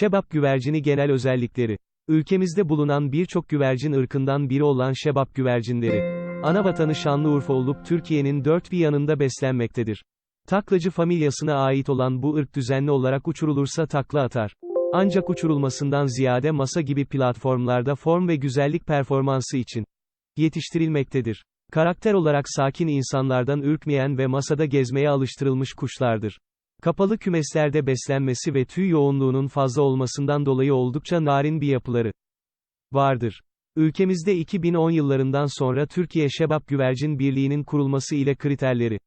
Şebap güvercini genel özellikleri. Ülkemizde bulunan birçok güvercin ırkından biri olan şebap güvercinleri. Ana vatanı Şanlıurfa olup Türkiye'nin dört bir yanında beslenmektedir. Taklacı familyasına ait olan bu ırk düzenli olarak uçurulursa takla atar. Ancak uçurulmasından ziyade masa gibi platformlarda form ve güzellik performansı için yetiştirilmektedir. Karakter olarak sakin insanlardan ürkmeyen ve masada gezmeye alıştırılmış kuşlardır. Kapalı kümeslerde beslenmesi ve tüy yoğunluğunun fazla olmasından dolayı oldukça narin bir yapıları vardır. Ülkemizde 2010 yıllarından sonra Türkiye Şebap Güvercin Birliği'nin kurulması ile kriterleri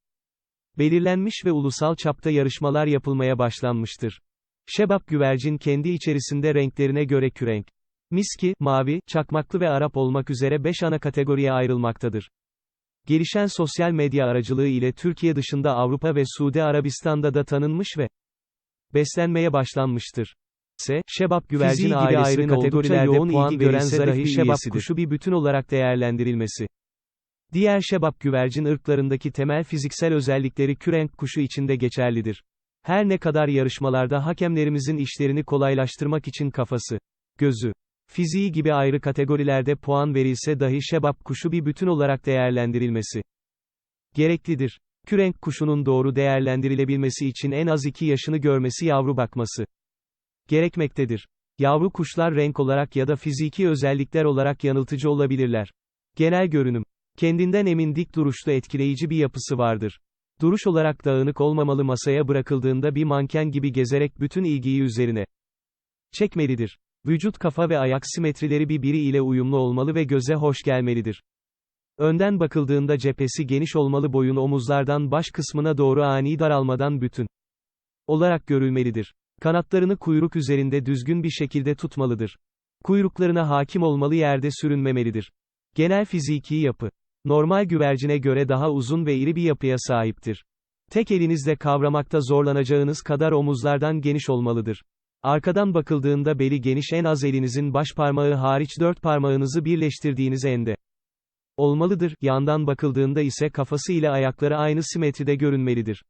belirlenmiş ve ulusal çapta yarışmalar yapılmaya başlanmıştır. Şebap güvercin kendi içerisinde renklerine göre kürenk, miski, mavi, çakmaklı ve Arap olmak üzere 5 ana kategoriye ayrılmaktadır. Gelişen sosyal medya aracılığı ile Türkiye dışında Avrupa ve Suudi Arabistan'da da tanınmış ve beslenmeye başlanmıştır. ise şebap güvercin Fiziği ailesinin ayrı kategorilerde yoğun puan ilgi gören zarif dahi bir şebap üyesidir. kuşu bir bütün olarak değerlendirilmesi. Diğer şebap güvercin ırklarındaki temel fiziksel özellikleri kürenk kuşu içinde geçerlidir. Her ne kadar yarışmalarda hakemlerimizin işlerini kolaylaştırmak için kafası, gözü, fiziği gibi ayrı kategorilerde puan verilse dahi şebap kuşu bir bütün olarak değerlendirilmesi gereklidir. Kürenk kuşunun doğru değerlendirilebilmesi için en az 2 yaşını görmesi yavru bakması gerekmektedir. Yavru kuşlar renk olarak ya da fiziki özellikler olarak yanıltıcı olabilirler. Genel görünüm. Kendinden emin dik duruşlu etkileyici bir yapısı vardır. Duruş olarak dağınık olmamalı masaya bırakıldığında bir manken gibi gezerek bütün ilgiyi üzerine çekmelidir. Vücut kafa ve ayak simetrileri birbiri ile uyumlu olmalı ve göze hoş gelmelidir. Önden bakıldığında cephesi geniş olmalı boyun omuzlardan baş kısmına doğru ani daralmadan bütün olarak görülmelidir. Kanatlarını kuyruk üzerinde düzgün bir şekilde tutmalıdır. Kuyruklarına hakim olmalı yerde sürünmemelidir. Genel fiziki yapı. Normal güvercine göre daha uzun ve iri bir yapıya sahiptir. Tek elinizle kavramakta zorlanacağınız kadar omuzlardan geniş olmalıdır. Arkadan bakıldığında beli geniş en az elinizin baş parmağı hariç dört parmağınızı birleştirdiğiniz ende olmalıdır, yandan bakıldığında ise kafası ile ayakları aynı simetride görünmelidir.